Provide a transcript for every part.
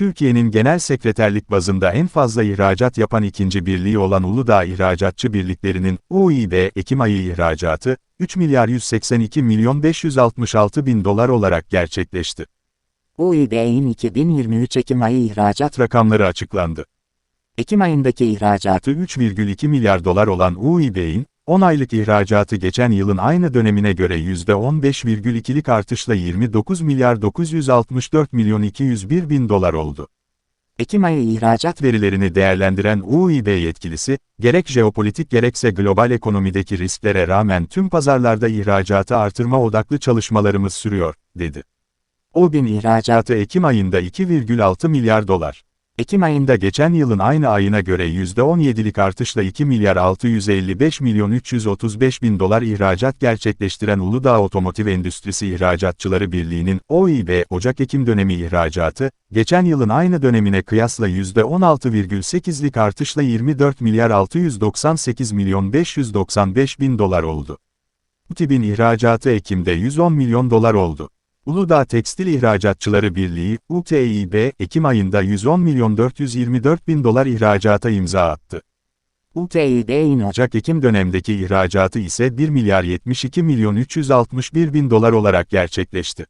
Türkiye'nin genel sekreterlik bazında en fazla ihracat yapan ikinci birliği olan Uludağ İhracatçı Birliklerinin UİB Ekim ayı ihracatı 3 milyar 182 milyon 566 bin dolar olarak gerçekleşti. UİB'in 2023 Ekim ayı ihracat Rakamları açıklandı. Ekim ayındaki ihracatı İhracatı 3,2 milyar dolar olan UİB'in, 10 aylık ihracatı geçen yılın aynı dönemine göre %15,2'lik artışla 29 milyar 964 milyon 201 bin dolar oldu. Ekim ayı ihracat verilerini değerlendiren UİB yetkilisi, gerek jeopolitik gerekse global ekonomideki risklere rağmen tüm pazarlarda ihracatı artırma odaklı çalışmalarımız sürüyor, dedi. UİB'in ihracatı İhracatı Ekim ayında 2,6 milyar dolar. Ekim ayında geçen yılın aynı ayına göre %17'lik artışla 2 milyar 655 milyon 335 bin dolar ihracat gerçekleştiren Uludağ Otomotiv Endüstrisi İhracatçıları Birliği'nin OİB Ocak-Ekim dönemi ihracatı, geçen yılın aynı dönemine kıyasla %16,8'lik artışla 24 milyar 698 milyon 595 bin dolar oldu. TİB'in ihracatı Ekim'de 110 milyon dolar oldu. Uludağ Tekstil İhracatçıları Birliği, UTİB, Ekim ayında 110 milyon 424 bin dolar ihracata imza attı. UTİB'in Ocak Ocak-Ekim dönemdeki ihracatı ise 1 milyar 72 milyon 361 bin dolar olarak gerçekleşti.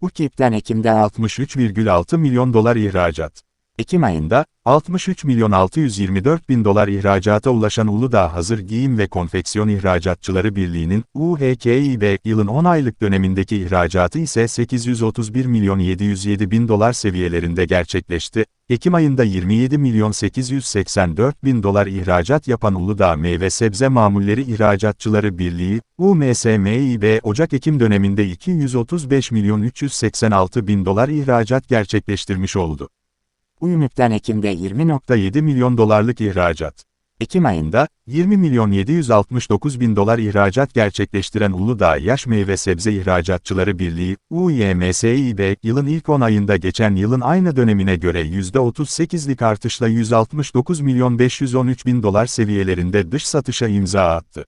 UKİP'ten Ekim'de 60, 63,6 milyon dolar ihracat. Ekim ayında, 63 milyon 624 bin dolar ihracata ulaşan Uludağ Hazır Giyim ve Konfeksiyon İhracatçıları Birliği'nin UHKİB yılın 10 aylık dönemindeki ihracatı ise 831 milyon 707 bin dolar seviyelerinde gerçekleşti. Ekim ayında 27 milyon 884 bin dolar ihracat yapan Uludağ Meyve Sebze Mamulleri İhracatçıları Birliği, UMSMİB Ocak-Ekim döneminde 235 milyon 386 bin dolar ihracat gerçekleştirmiş oldu. UYMÜK'ten Ekim'de 20. 7 milyon dolarlık ihracat. Ekim ayında, 20 milyon 769 bin dolar ihracat gerçekleştiren Uludağ Yaş Meyve Sebze İhracatçıları Birliği, UYMSİB, yılın ilk 10 ayında geçen yılın aynı dönemine göre %38'lik artışla 169 milyon 513 bin dolar seviyelerinde dış satışa imza attı.